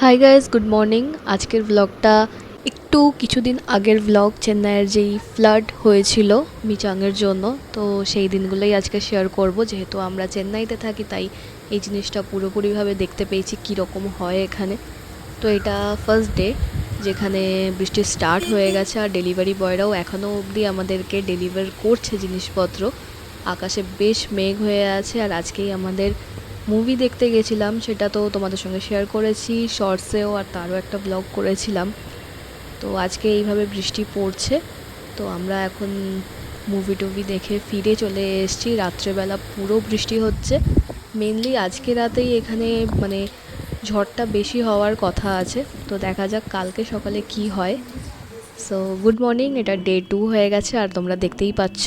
Hi guys good morning আজকের ব্লগটা একটু কিছুদিন আগের ব্লগ চেন্নাইয়ের যেই ফ্লাড হয়েছিল মিচাংয়ের জন্য, তো সেই দিনগুলোই আজকে শেয়ার করব। যেহেতু আমরা চেন্নাইতে থাকি, তাই এই জিনিসটা পুরোপুরিভাবে দেখতে পেয়েছি কীরকম হয় এখানে। তো এটা ফার্স্ট ডে যেখানে বৃষ্টি স্টার্ট হয়ে গেছে আর ডেলিভারি বয়রাও এখনও অবধি আমাদেরকে ডেলিভার করছে জিনিসপত্র। আকাশে বেশ মেঘ হয়ে আছে আর আজকেই আমাদের মুভি দেখতে গেছিলাম, সেটা তো তোমাদের সঙ্গে শেয়ার করেছি। শর্টসেও আর তারও একটা ব্লগ করেছিলাম। তো আজকে এইভাবে বৃষ্টি পড়ছে, তো আমরা এখন মুভি টুভি দেখে ফিরে চলে এসেছি। রাত্রেবেলা পুরো বৃষ্টি হচ্ছে। মেনলি আজকে রাতেই এখানে মানে ঝড়টা বেশি হওয়ার কথা আছে। তো দেখা যাক কালকে সকালে কি হয়। সো গুড মর্নিং এটা ডে টু হয়ে গেছে, আর তোমরা দেখতেই পাচ্ছ।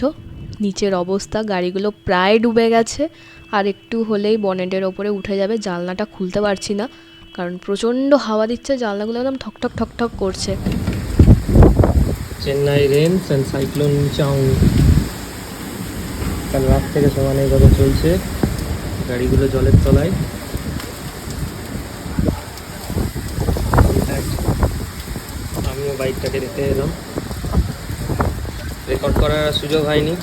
নিচের অবস্থা, গাড়িগুলো প্রায় ডুবে গেছে। আর একটু হলেই বনেটের ওপরে উঠে যাবে, জানলাটা খুলতে পারছি না, কারণ প্রচণ্ড হাওয়া দিচ্ছে, জানলাগুলো একদম ঠকঠক ঠকঠক করছে। চেন্নাই রেন্স অ্যান্ড সাইক্লোন চাউ। কাল রাত থেকে সমানে এইভাবে চলছে, গাড়িগুলো জলের তলায়। আমিও বাইকটাকে রেখে এলাম। রেকর্ড করার সুযোগ হয়নি।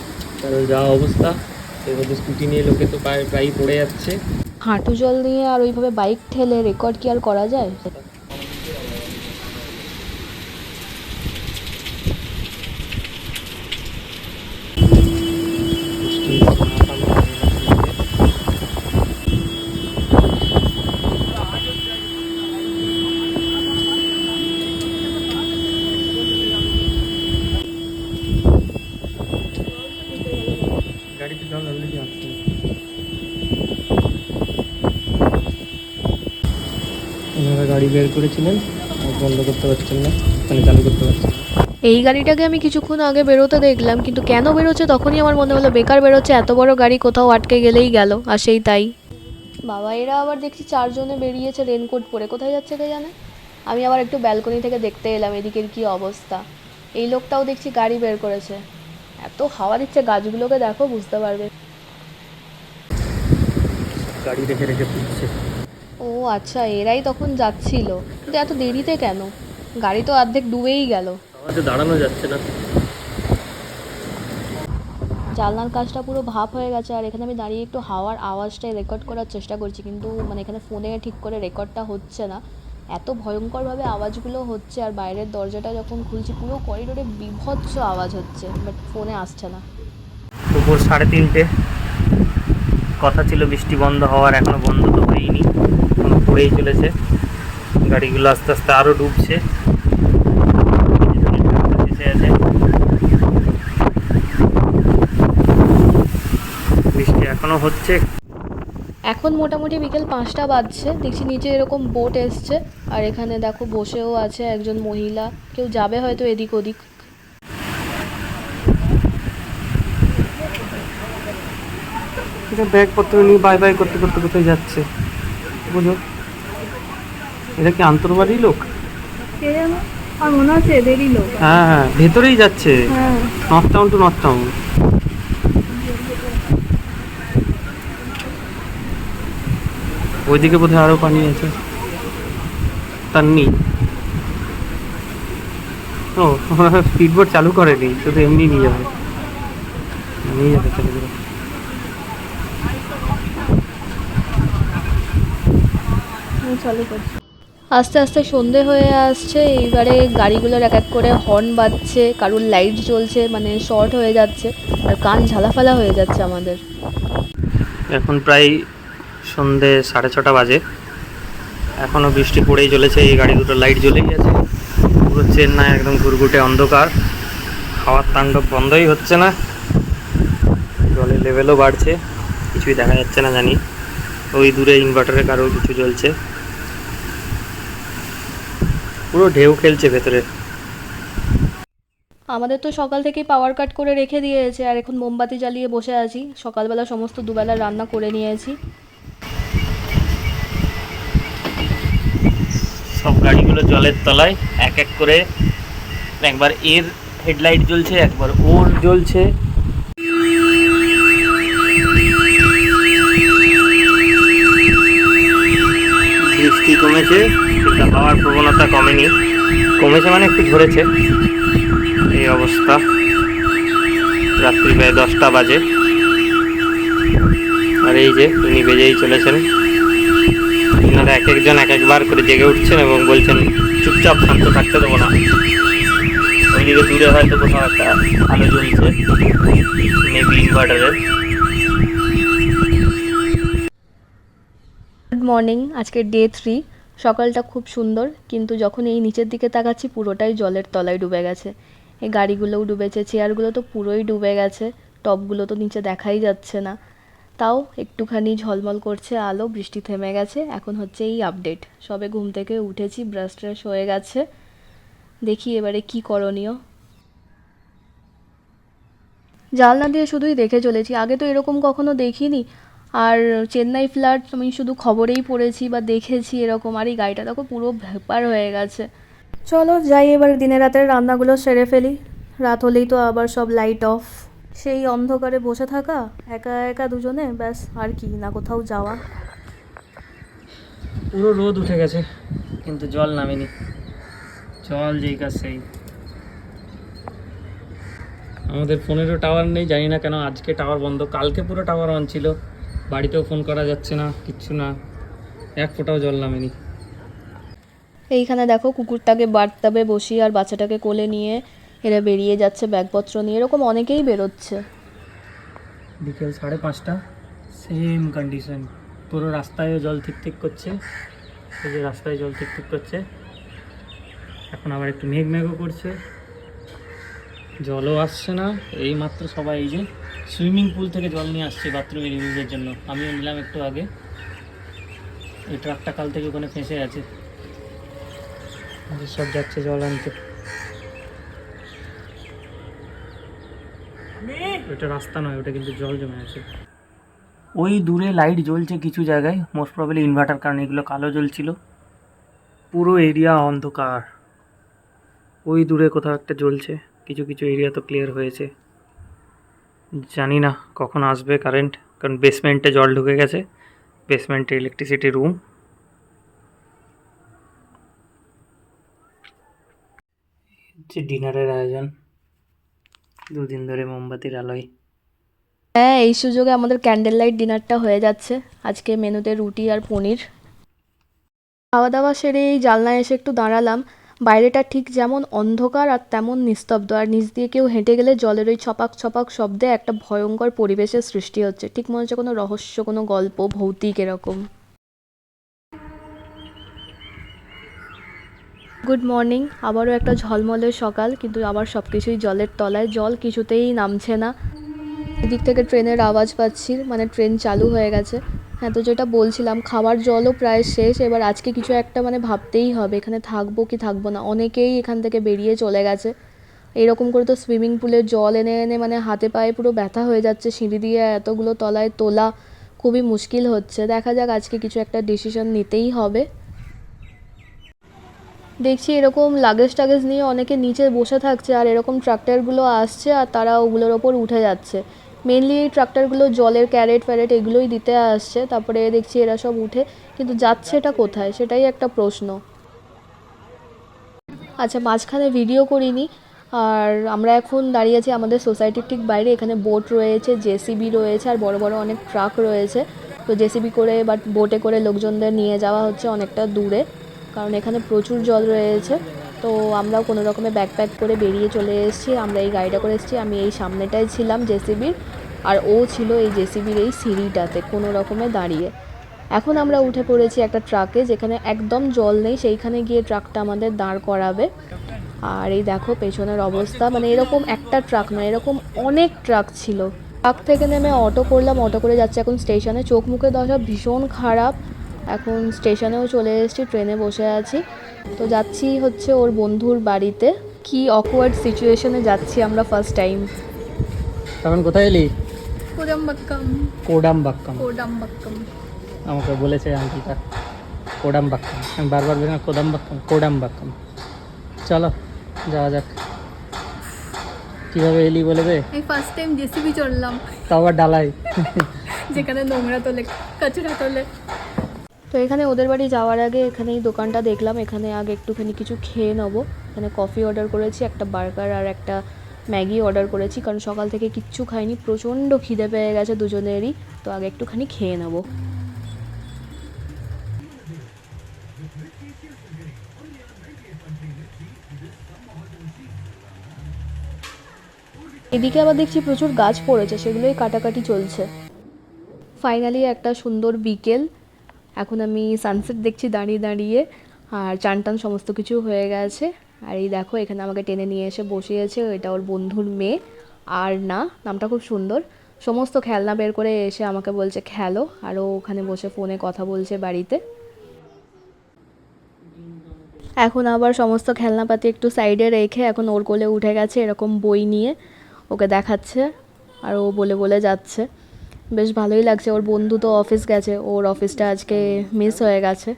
কারণ যা অবস্থা মধ্যে স্কুটি নিয়ে লোকে তো প্রায় প্রায়ই পড়ে যাচ্ছে। হাঁটু জল নিয়ে আর ওইভাবে বাইক ঠেলে রেকর্ড কি আর করা যায় গাড়িতে জল অলরেডি আসছে ওনারা গাড়ি বের করেছিলেন বন্ধ করতে পারছেন না মানে চালু করতে পারছেন এই গাড়িটাকে আমি কিছুক্ষণ আগে বেরোতে দেখলাম কিন্তু কেন বেরোচ্ছে তখনই আমার মনে হলো বেকার বেরোচ্ছে এত বড় গাড়ি কোথাও আটকে গেলেই গেল আর সেই তাই। বাবা এরা আবার দেখছি চারজনে বেরিয়েছে রেনকোট পরে কোথায় যাচ্ছে কে জানে আমি আবার একটু ব্যালকনি থেকে দেখতে এলাম এদিকের কি অবস্থা। এই লোকটাও দেখছি গাড়ি বের করেছে। এত হাওয়া দিচ্ছে গাছগুলোকে দেখো বুঝতে পারবে। গাড়ি রেখে রেখে ফিরছে। ও আচ্ছা এরাই তখন যাচ্ছিল। কিন্তু এত দেরিতে কেন? গাড়ি তো অর্ধেক ডুবেই গেল। আমাদের দাঁড়ানো যাচ্ছে না। জানলার কাজটা পুরো ভাপ হয়ে গেছে আর এখানে আমি দাঁড়িয়ে একটু হাওয়ার আওয়াজটাই রেকর্ড করার চেষ্টা করছি কিন্তু মানে এখানে ফোনে ঠিক করে রেকর্ডটা হচ্ছে না। এত ভয়ঙ্করভাবে আওয়াজগুলো হচ্ছে আর বাইরের দরজাটা যখন খুলছি পুরো করিডোরে বিভৎস আওয়াজ হচ্ছে বাট ফোনে আসছে না। দুপুর সাড়ে তিনটে। কথা ছিল, বৃষ্টি বন্ধ হওয়ার এখনও বন্ধ তো হয়নি, এখনও পড়েই চলেছে। গাড়িগুলো আস্তে আস্তে আরও ডুবছে। বৃষ্টি এখনও হচ্ছে। এখন মোটামুটি বিকেল পাঁচটা বাজছে, দেখছি নিচে এরকম বোট এসছে, আর এখানে দেখো বসেও আছে একজন মহিলা, কেউ যাবে হয়তো এদিক ওদিক। এটা ব্যাগপত্র নিয়ে বাই বাই করতে করতে কোথায় যাচ্ছে? বুঝো? এটা কি আন্তর্বাড়ি লোক? হ্যাঁ হ্যাঁ ভেতরেই যাচ্ছে। North town to north town ওইদিকে বোধহয় আরও পানি আছে। তার নেই ও স্পিড বোট চালু করেনি শুধু এমনি নিয়ে যাবে। নিয়ে যাবে চালু করে। আমি চালু করছি। আস্তে আস্তে সন্ধে হয়ে আসছে এইবারে গাড়িগুলোর এক এক করে হর্ন বাজছে কারুর লাইট জ্বলছে মানে শর্ট হয়ে যাচ্ছে আর কান ঝালাফালা হয়ে যাচ্ছে আমাদের। এখন প্রায় সন্ধে সাড়ে ছটা বাজে। এখনও বৃষ্টি পড়েই চলেছে এই গাড়ি দুটো লাইট জ্বলেই আছে। পুরো চেন্নাই একদম ঘুরঘুটে অন্ধকার। খাওয়ার তাণ্ডব বন্ধই হচ্ছে না। জলের লেভেলও বাড়ছে কিছুই দেখা যাচ্ছে না জানি। ওই দূরে ইনভার্টারে কারও কিছু জ্বলছে। পুরো ঢেউ খেলছে ভেতরে। আমাদের তো সকাল থেকেই পাওয়ার কাট করে রেখে দিয়েছে আর এখন মোমবাতি জ্বালিয়ে বসে আছি। সকালবেলা সমস্ত দুবেলা রান্না করে নিয়েছি। সব গাড়িগুলো জলের তলায় এক এক করে। একবার এর হেডলাইট জ্বলছে একবার ওর জ্বলছে। বৃষ্টি কমেছে? কিন্তু হাওয়ার প্রবণতা কমেনি। কমেছে মানে একটু ধরেছে। এই অবস্থা। রাত্রি প্রায় দশটা বাজে। আর এই যে ইনি বেজেই চলেছেন। এনারা এক একজন এক একবার করে জেগে উঠছেন এবং বলছেন, চুপচাপ শান্ত থাকতে দেবো না। ওইদিকে দূরে হয়তো কোথাও একটা আলো জ্বলছে। মেবি ইনভার্টারের মর্নিং আজকে ডে থ্রি সকালটা খুব সুন্দর, কিন্তু যখন এই নিচের দিকে তাকাচ্ছি, পুরোটাই জলের তলায় ডুবে গেছে। এই গাড়িগুলোও ডুবেছে, চেয়ারগুলো তো পুরোই ডুবে গেছে, টপগুলো তো নিচে দেখাই যাচ্ছে না। তাও একটুখানি ঝলমল করছে আলো, বৃষ্টি থেমে গেছে, এখন হচ্ছে এই আপডেট সবে ঘুম থেকে উঠেছি ব্রাশ ট্রাশ হয়ে গেছে। দেখি এবারে কি করণীয়। জানলা দিয়ে শুধুই দেখে চলেছি। আগে তো এরকম কখনো দেখিনি। আর চেন্নাই ফ্লাড আমি শুধু খবরেই পড়েছি বা দেখেছি এরকম, আর এই গাড়িটা দেখো পুরো ভেপার হয়ে গেছে। চলো যাই এবার দিনে রাতের রান্নাগুলো সেরে ফেলি। রাত হলেই তো আবার সব লাইট অফ সেই অন্ধকারে বসে থাকা, একা একা দুজনে, ব্যাস, আর কি না কোথাও যাওয়া। পুরো রোদ উঠে গেছে, কিন্তু জল নামেনি। জল যেই কাজ সেই। আমাদের ফোনেরও টাওয়ার নেই, জানি না কেন আজকে টাওয়ার বন্ধ। কালকে পুরো টাওয়ার অন ছিল। বাড়িতেও ফোন করা যাচ্ছে না কিচ্ছু না। এক ফোঁটাও জল নামেনি। এইখানে দেখো কুকুরটাকে বার্তাবে বসিয়ে আর বাচ্চাটাকে কোলে নিয়ে এরা বেরিয়ে যাচ্ছে ব্যাগপত্র নিয়ে। এরকম অনেকেই বেরোচ্ছে। বিকেল সাড়ে পাঁচটা সেম কন্ডিশন পুরো রাস্তায়ও জল ঠিক ঠিক করছে। এই যে রাস্তায় জল ঠিক ঠিক করছে। এখন আবার একটু মেঘ মেঘও করছে। জলও আসছে না। এই মাত্র সবাই এই যে সুইমিং পুল থেকে জল নিয়ে আসছে বাথরুমের ইউজের জন্য। আমিও নিলাম একটু আগে। এই ট্রাকটা কাল থেকে ওখানে ফেঁসে আছে। সব যাচ্ছে জল আনতে। ওটা রাস্তা নয় ওটা কিন্তু জল জমে আছে। ওই দূরে লাইট জ্বলছে কিছু জায়গায় মোস্ট প্রবলি ইনভার্টার কারণ এগুলো কালো জ্বলছিল। পুরো এরিয়া অন্ধকার। ওই দূরে কোথাও একটা জ্বলছে কিছু কিছু এরিয়া তো ক্লিয়ার হয়েছে। জানি না কখন আসবে কারেন্ট কারণ বেসমেন্টে জল ঢুকে গেছে। বেসমেন্টে ইলেকট্রিসিটি রুম হচ্ছে ডিনারের আয়োজন। দুদিন ধরে মোমবাতির আলোয়। হ্যাঁ এই সুযোগে আমাদের ক্যান্ডেল লাইট ডিনারটা হয়ে যাচ্ছে। আজকে মেনুতে রুটি আর পনির। খাওয়া দাওয়া সেরে এই জানলায় এসে একটু দাঁড়ালাম। বাইরেটা ঠিক যেমন অন্ধকার আর তেমন নিস্তব্ধ। আর নিচ দিয়ে কেউ হেঁটে গেলে জলের ওই ছপাক ছপাক শব্দে একটা ভয়ঙ্কর পরিবেশের সৃষ্টি হচ্ছে। ঠিক মনে হচ্ছে কোনো রহস্য, কোনো গল্প, ভৌতিক এরকম। গুড মর্নিং আবারও একটা ঝলমলের সকাল, কিন্তু আবার সব কিছুই জলের তলায়। জল কিছুতেই নামছে না। এদিক থেকে ট্রেনের আওয়াজ পাচ্ছি মানে ট্রেন চালু হয়ে গেছে। হ্যাঁ তো যেটা বলছিলাম খাবার জলও প্রায় শেষ। এবার আজকে কিছু একটা মানে ভাবতেই হবে, এখানে থাকব কি থাকব না। অনেকেই এখান থেকে বেরিয়ে চলে গেছে। এরকম করে তো সুইমিং পুলের জল এনে এনে মানে হাতে পায়ে পুরো ব্যথা হয়ে যাচ্ছে, সিঁড়ি দিয়ে এতগুলো তলায় তোলা খুবই মুশকিল হচ্ছে। দেখা যাক আজকে কিছু একটা ডিসিশন নিতেই হবে। দেখছি এরকম লাগেজ টাগেজ নিয়ে অনেকে নিচে বসে থাকছে, আর এরকম ট্রাক্টরগুলো আসছে, আর তারা ওগুলোর ওপর উঠে যাচ্ছে। মেনলি এই ট্রাক্টরগুলো জলের ক্যারেট, ফ্যারেট এগুলোই দিতে আসছে। তারপরে দেখছি এরা সব উঠে। কিন্তু যাচ্ছে এটা কোথায়? সেটাই একটা প্রশ্ন। আচ্ছা মাঝখানে ভিডিও করিনি। আর আমরা এখন দাঁড়িয়ে আছি আমাদের সোসাইটির ঠিক বাইরে। এখানে বোট রয়েছে জেসিবি রয়েছে, আর বড় বড় অনেক ট্রাক রয়েছে। তো জেসিবি করে বা বোটে করে লোকজনদের নিয়ে যাওয়া হচ্ছে অনেকটা দূরে। কারণ এখানে প্রচুর জল রয়েছে। তো আমরাও কোনো রকমে ব্যাকপ্যাক করে বেরিয়ে চলে এসেছি, আমরা এই গাড়িটা করে এসেছি, আমি এই সামনেটায় ছিলাম জেসিবির, আর ও ছিল এই জেসিবির এই সিঁড়িটাতে কোনো রকমে দাঁড়িয়ে। এখন আমরা উঠে পড়েছি একটা ট্রাকে যেখানে একদম জল নেই, সেইখানে গিয়ে ট্রাকটা আমাদের দাঁড় করাবে। আর এই দেখো পেছনের অবস্থা মানে এরকম একটা ট্রাক নয়, এরকম অনেক ট্রাক ছিল। ট্রাক থেকে নেমে অটো করলাম অটো করে যাচ্ছে এখন স্টেশনে চোখ মুখে দশা ভীষণ খারাপ। এখন স্টেশনেও চলে এসেছি ট্রেনে বসে আছি। তো যাচ্ছি হচ্ছে ওর বন্ধুর বাড়িতে। কি অকওয়ার্ড সিচুয়েশনে যাচ্ছি আমরা ফার্স্ট টাইম তখন কোথায় এলি? কোডাম্বাক্কাম। কোডাম বাক্কাম কোডাম্বাক্কাম। আমাকে বলেছে আঙ্কিটা কোডাম বাক্কাম আমি বারবার বললাম কোদাম বাক্কাম কোডাম বাক্কাম চলো যাওয়া যাক। কীভাবে এলি বলে দে? এই ফার্স্ট টাইম জেসিবি চড়লাম। তাও আবার ডালাই যেখানে নোংরা তোলে কাচরা তোলে। তো এখানে ওদের বাড়ি যাওয়ার আগে এখানে এই দোকানটা দেখলাম। এখানে আগে একটুখানি কিছু খেয়ে নেব। এখানে কফি অর্ডার করেছি, একটা বার্গার আর একটা ম্যাগি অর্ডার করেছি। কারণ সকাল থেকে কিচ্ছু খাইনি, প্রচণ্ড খিদে পেয়ে গেছে দুজনেরই। তো আগে একটুখানি খেয়ে নেব। এদিকে আবার দেখছি প্রচুর গাছ পড়েছে, সেগুলোই কাটাকাটি চলছে। ফাইনালি একটা সুন্দর বিকেল। এখন আমি সানসেট দেখছি দাঁড়িয়ে দাঁড়িয়ে, আর চান টান সমস্ত কিছু হয়ে গেছে। আর এই দেখো, এখানে আমাকে টেনে নিয়ে এসে বসিয়েছে এটা ওর বন্ধুর মেয়ে। আর না, নামটা খুব সুন্দর। সমস্ত খেলনা বের করে এসে আমাকে বলছে, খেলো। আর ও ওখানে বসে ফোনে কথা বলছে বাড়িতে। এখন আবার সমস্ত খেলনাপাতি একটু সাইডে রেখে এখন ওর কোলে উঠে গেছে এরকম বই নিয়ে। ওকে দেখাচ্ছে, আর ও বলে বলে যাচ্ছে। বেশ ভালোই লাগছে। ওর বন্ধু তো অফিস গেছে। ওর অফিসটা আজকে মিস হয়ে গেছে.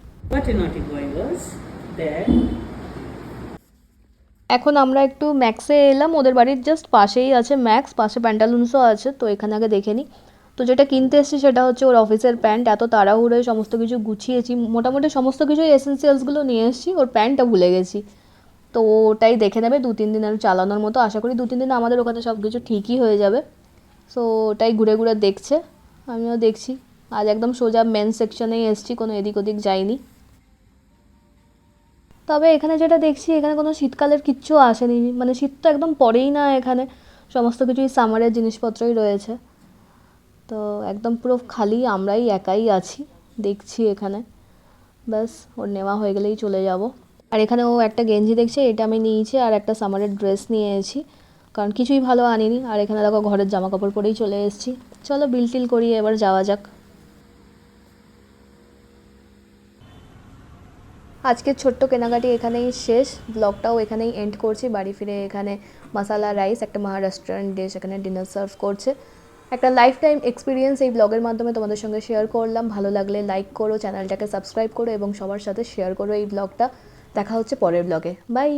এখন আমরা একটু ম্যাক্সে এলাম। ওদের বাড়ির জাস্ট পাশেই আছে ম্যাক্স পাশে প্যান্টালুন্সও আছে। তো এখানে আগে দেখে নিই। তো যেটা কিনতে এসেছি সেটা হচ্ছে ওর অফিসের প্যান্ট এত তাড়াহুড়োয় সমস্ত কিছু গুছিয়েছি। মোটামুটি সমস্ত কিছু এসেন্সিয়ালসগুলো নিয়ে এসেছি। ওর প্যান্টটা ভুলে গেছি। তো ওটাই দেখে নেবে। দু তিন দিন আর চালানোর মতো। আশা করি দু তিন দিন আমাদের ওখানে সব কিছু ঠিকই হয়ে যাবে। সো ওটাই ঘুরে ঘুরে দেখছে। আমিও দেখছি। আজ একদম সোজা মেন সেকশনেই এসেছি, কোনো এদিক ওদিক যাইনি। তবে এখানে যেটা দেখছি, এখানে কোনো শীতকালের কিচ্ছু আসেনি। মানে শীত তো একদম পড়েই না এখানে। সমস্ত কিছুই সামারের জিনিসপত্রই রয়েছে। তো একদম পুরো খালি, আমরাই একাই আছি, দেখছি এখানে। ব্যাস, ওর নেওয়া হয়ে গেলেই চলে যাব। আর এখানে ও একটা গেঞ্জি দেখছে, এটা আমি নিয়েছি, আর একটা সামারের ড্রেস নিয়েছি কারণ কিছুই ভালো আনিনি। আর এখানে দেখো ঘরের জামা কাপড় পরেই চলে এসেছি। চলো বিল টিল করিয়ে এবার যাওয়া যাক। আজকের ছোট্ট কেনাকাটি এখানেই শেষ। ব্লগটাও এখানেই এন্ড করছি। বাড়ি ফিরে এখানে মশালা রাইস একটা মহারাষ্ট্রিয়ান ডিশ এখানে ডিনার সার্ভ করছে। একটা লাইফ টাইম এক্সপিরিয়েন্স এই ব্লগের মাধ্যমে তোমাদের সঙ্গে শেয়ার করলাম। ভালো লাগলে লাইক করো চ্যানেলটাকে সাবস্ক্রাইব করো এবং সবার সাথে শেয়ার করো এই ব্লগটা দেখা হচ্ছে পরের ব্লগে বাই